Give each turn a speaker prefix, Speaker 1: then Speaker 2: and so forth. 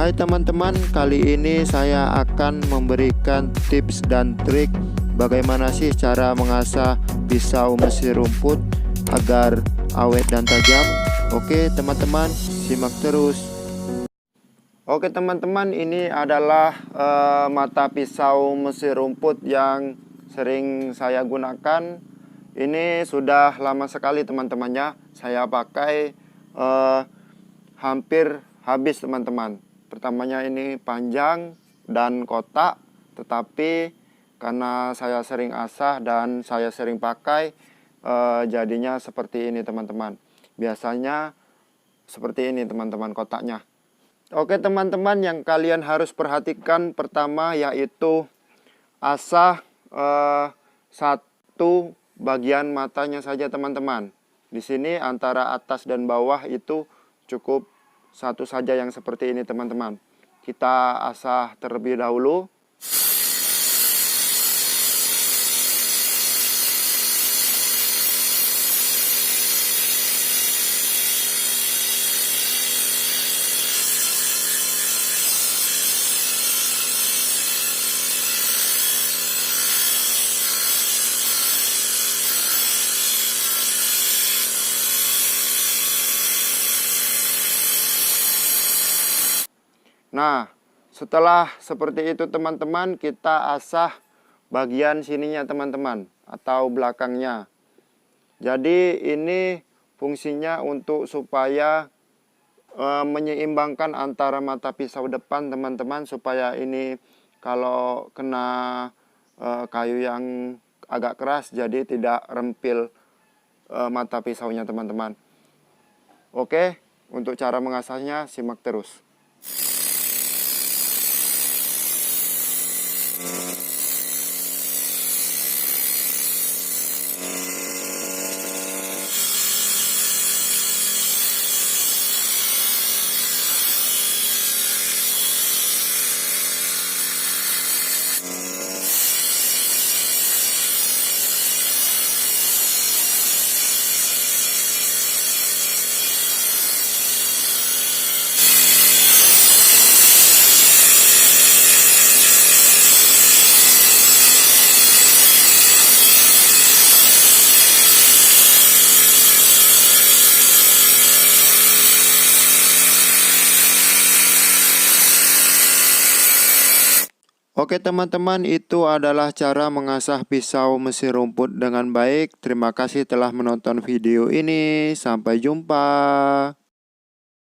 Speaker 1: Hai teman-teman, kali ini saya akan memberikan tips dan trik bagaimana sih cara mengasah pisau mesir rumput agar awet dan tajam. Oke teman-teman, simak terus. Oke teman-teman, ini adalah uh, mata pisau mesir rumput yang sering saya gunakan. Ini sudah lama sekali teman-temannya. Saya pakai uh, hampir habis teman-teman pertamanya ini panjang dan kotak tetapi karena saya sering asah dan saya sering pakai eh, jadinya seperti ini teman-teman. Biasanya seperti ini teman-teman kotaknya. Oke teman-teman yang kalian harus perhatikan pertama yaitu asah eh, satu bagian matanya saja teman-teman. Di sini antara atas dan bawah itu cukup satu saja yang seperti ini teman-teman. Kita asah terlebih dahulu. Nah, setelah seperti itu teman-teman, kita asah bagian sininya teman-teman atau belakangnya. Jadi ini fungsinya untuk supaya e, menyeimbangkan antara mata pisau depan teman-teman supaya ini kalau kena e, kayu yang agak keras jadi tidak rempil e, mata pisaunya teman-teman. Oke, untuk cara mengasahnya simak terus. Oke teman-teman itu adalah cara mengasah pisau mesin rumput dengan baik. Terima kasih telah menonton video ini. Sampai jumpa